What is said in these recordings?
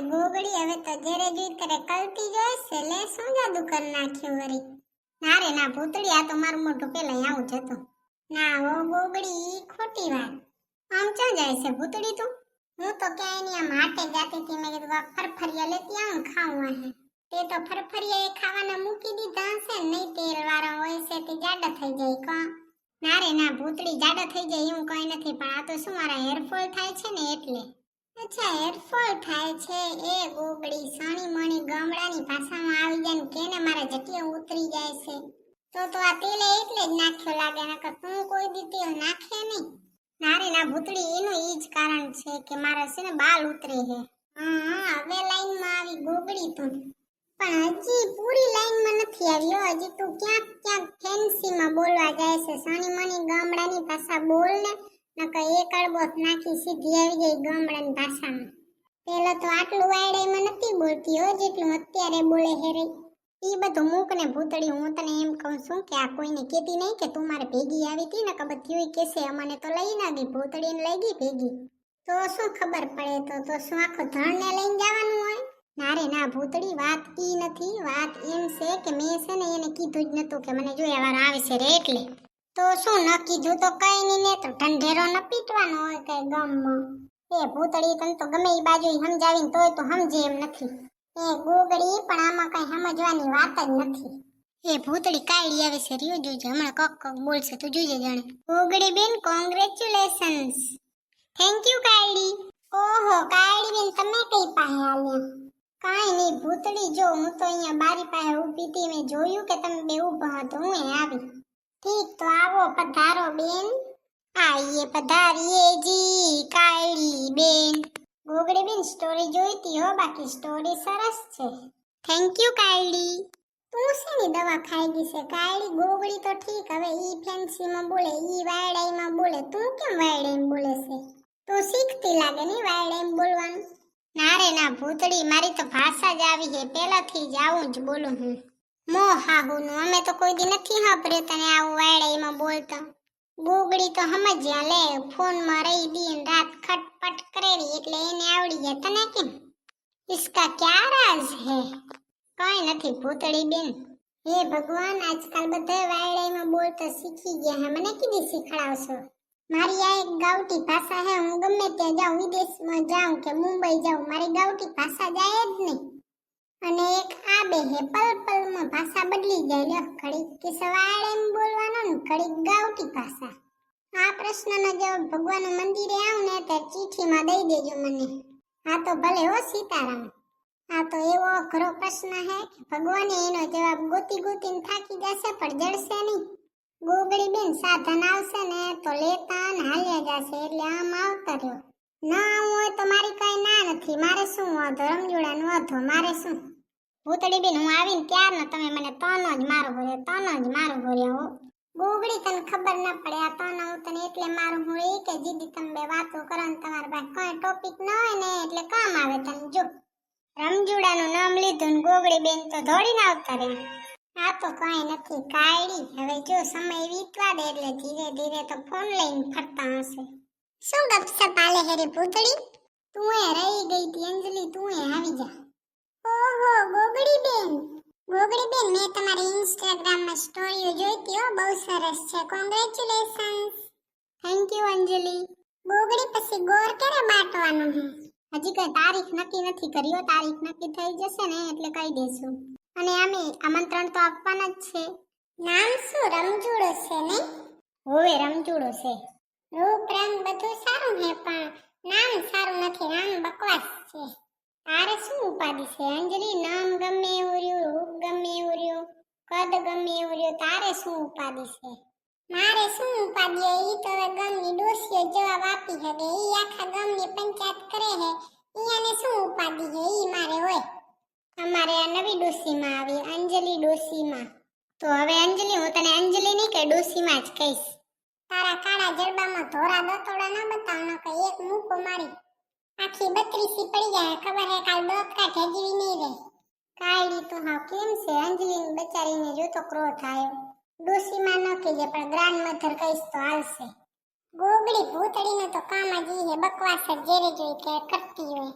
મારી ગોગડી હવે તો જેરે જોઈ કરે. કલતી જોઈશે લે, શું જાદુ કર નાખ્યું વરી? ના રે, ના, ભૂતળી, આ તો મારું મોઢું પેલા આવું જ હતું. ના ઓ ગોગડી ખોટી વાત. આમ ક્યાં જાય છે ભૂતળી તું? હું તો ક્યાંય નહીં, આમ હાટે જાતી હતી. મેં કીધું ફરફરિયા લેતી આવું ખાવું હે તે તો ફરફરિયા એ ખાવાના મૂકી દીધા હશે નહીં તેલ વાળા હોય છે, તે જાડા થઈ જાય કા ના રે, ના, ભૂતળી જાડા થઈ જાય, એવું કઈ નથી. પણ આ તો શું, મારા હેરફોલ થાય છે ને, એટલે. અચ્છા હેરફોલ થાય છે એ ગોગડી સણી મણી ગામડાની ભાષામાં આવી જાય ને કેને મારા જટિયા ઉતરી જાય છે. તો તો આ તેલે એટલે જ નાખ્યો લાગે, નકર તું કોઈ દી તેલ નાખે નહીં. નારે ના ભૂતળી એનું ઈ જ કારણ છે કે મારા છે ને બાલ ઉતરે છે. હા હવે લાઈનમાં આવી ગોગડી તું. પણ હજી પૂરી લાઈનમાં નથી આવ્યો હજી તું ક્યાંક ક્યાંક ફેન્સીમાં બોલવા જાય છે. સણી મણી ગામડાની ભાષા બોલ ને નકર એક અડબોત નાખી સીધી આવી જાય ગામડાની ભાષામાં. પેલો તો આટલું વાયડામાં નથી બોલતી હો, જેટલું અત્યારે બોલે હેરે એ બધું મૂક ને ભૂતળી, હું તને એમ કહું છું કે આ કોઈને કહેતી નહીં કે તું મારે ભેગી આવી હતી ને કબર થયું કેસે અમને તો લઈ ના ગઈ, ભૂતળીને લઈ ગઈ ભેગી. તો શું ખબર પડે તો તો શું આખો ધણને લઈને જવાનું હોય? નારે ના, ભૂતળી, વાત ઈ નથી, વાત એમ છે કે મેં છે ને એને કીધું જ નતું કે મને જોયા વાર આવે છે રે એટલે. તો શું ન કીધું તો કઈ નહીં ને તો ઢંઢેરો ન પીટવાનો હોય કઈ ગમમાં. એ ભૂતળી તને તો ગમે એ બાજુ સમજાવીને તોય તો સમજે એમ નથી. એ ગોગડી પણ આમાં કઈ સમજવાની વાત જ નથી. એ ભૂતળી કાયડી આવે છે રહ્યો જોજે. હમણાં કક કક બોલશે તું જોજે જાણે. ગોગડી બેન કોંગ્રેચ્યુલેશન્સ થેન્ક યુ કાયડી. ઓહો કાયડી બેન તમે કઈ પાસે આલ્યા કાંઈ નહીં ભૂતળી જો હું તો અહીંયા બારી પાસે ઊભી હતી મેં જોયું કે તમે બે ઊભા હતો હું આવી. ઠીક, તો આવો પધારો બેન. આઈએ પધારીએ જી કાળી બેન. ગોગડી બેન સ્ટોરી જોઈતી હો, બાકી સ્ટોરી સરસ છે. થેન્ક યુ કાયડી તું શેની દવા ખાઈ ગઈ છે કાયડી ગોગડી તો ઠીક, હવે ઈ ફેન્સીમાં બોલે, ઈ વાયડાઈમાં બોલે. તું કેમ વાયડાઈમાં બોલે છે? તું શીખતી લાગે નહીં વાયડાઈમાં બોલવાનું. ના રે, ના ભૂતડી મારી તો ભાષા જ આવી છે. પહેલાથી જ આવું જ બોલું હું. મો હાહુનું, અમે તો કોઈ દી નથી સાંભળ્યું તને આવું વાયડાઈમાં બોલતા. ગોગડી તો સમજ્યા લે, ફોનમાં રહી દી ને રાત ખટપટ કરેલી, એટલે એને આવડી જાય તને કેમ? ઇસકા ક્યા રાજ હે? કઈ નથી, ભૂતળી બેન. હે ભગવાન, આજકાલ બધા વાયડાઈમાં બોલતા શીખી ગયા હે, મને કીધી શીખડાવશો મારી આ એક ગાવટી ભાષા હે, હું ગમે ત્યાં જાઉં, વિદેશમાં જાઉં કે મુંબઈ જાઉં, મારી ગાવટી ભાષા જાય જ નહીં. અને એક આ બે હે પલ પલમાં ભાષા બદલી જાય લ્યો. ઘડીક કિસવાડ એમ બોલવાનો ને ઘડીક ભાષા. આ પ્રશ્નનો જવાબ ભગવાન મંદિરે આવું ને ત્યારે ચીઠીમાં દઈ દેજો મને. હા તો ભલે હો સીતારામ. આ તો એવો અઘરો પ્રશ્ન હે કે ભગવાને એનો જવાબ ગોતી ગોતીને થાકી જશે પણ જડશે નહીં. ગોગડી બેન સાધન આવશે ને તો લેતા ને હાલ્યા જશે એટલે આમ આવતા રહ્યો. ના, હું તમારી કઈ ના નથી. મારે શું, વાંધો? રમજોડાનો વાંધો. મારે શું? ભૂતળી બેન હું આવીને ત્યારનો તમે મને તન જ મારો ભર્યો તન જ મારો ભર્યો હો. ગોગડી તને ખબર ના પડે, આ તન હું તને એટલે મારું હું એ કે જીદી તમે બે વાતો કરો ને તમારા પાસે કોઈ ટોપિક ન હોય ને એટલે કામ આવે તને. જો, રમજુડાનું નામ લીધું ને ગોગડી બેન તો દોડીને આવતા રહે આ તો કઈ નથી. કાયડી. હવે જો સમય વીતવા દે એટલે ધીરે ધીરે તો ફોન લઈને ફરતા હશે. શું ગપસપ આલે હેરી પૂતળી તું એ રહી ગઈ તી અંજલિ તું એ આવી જા. ઓહો, ગોગડી બેન. ગોગડી બેન, મેં તમારી ઇન્સ્ટાગ્રામમાં સ્ટોરીઓ જોઈતી હો, બહુ સરસ છે. Congratulations thank you Anjali. ગોગડી પછી ગોર ક્યારે બાટવાનું છે હજી કઈ તારીખ નક્કી નથી કર્યો તારીખ નક્કી થઈ જશે ને, એટલે કહી દેશું અને આમે આમંત્રણ તો આપવાના જ છે. નામ શું? રમજૂડો છે ને હોવે રમજૂડો છે. રૂપ રંગ બધું સારું છે પણ નામ સારું નથી. નામ બકવાસ છે. તારે શું ઉપાધિ છે? અંજલિ, નામ ગમે એવું રહ્યું, રૂપ ગમે એવું રહ્યું, કદ ગમે એવું રહ્યું, તારે શું ઉપાધિ છે? મારે શું ઉપાધિ એ તો ગામની ડોસીઓ જવાબ આપી શકે એ આખા ગામની પંચાયત કરે છે ઈયાને શું ઉપાધિ છે એ મારે હોય. અમારે આ નવી ડોસીમાં આવી, અંજલિ ડોસીમાં તો હવે અંજલિ, હું તને અંજલિ નહીં કે ડોસીમાં જ કહીશ. તારા કાળા જડબામાં ધોરા દતોડા ના બતાવનો કે એક મૂકો મારી. આખી બત્રીસી પડી જાય, ખબર હે કાલ કા ઠેજવી નહીં રે કાયડી તો હા કેમ છે અંજલી બચારીને જોતો ક્રોધ આવ્યો. ડોસીમાં ન કહેજે, પણ ગ્રાન્ડ મધર કહીશ તો આવશે ગોગડી ભૂતડીને તો કામ જ હે, બકવાસ જ જેરે જોઈ કે કરતી હોય.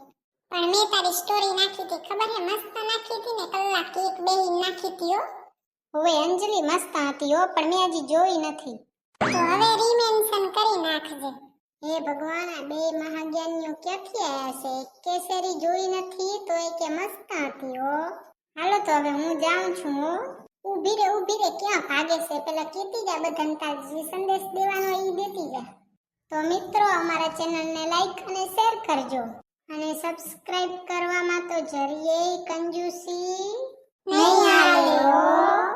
પણ મેં તારી સ્ટોરી નાખી હતી, ખબર હે? મસ્ત નાખી હતી ને, કલાક એક બે નાખી હતી હો. અંજલિ મસ્ત હતી હો, પણ મેં હજી જોઈ નથી. તો હવે રીમેન્શન કરી નાખજે. હે ભગવાન, આ બે મહાજ્ઞાનીઓ ક્યાંથી આવ્યા છે? કેસરી જોઈ નથી, તો એ કે મસ્ત હતી હો. હાલો તો હવે હું જાઉં છું હો. ઊભી રે ઊભી રે, ક્યાં ભાગે છે? પેલા કીધી જા બધાને તાજી સંદેશ દેવાનો એ દેતી જા. તો મિત્રો, અમારા ચેનલને લાઈક અને શેર કરજો. અને સબસ્ક્રાઇબ કરવામાં તો જરીએ કંજૂસી નહીં આલ્યો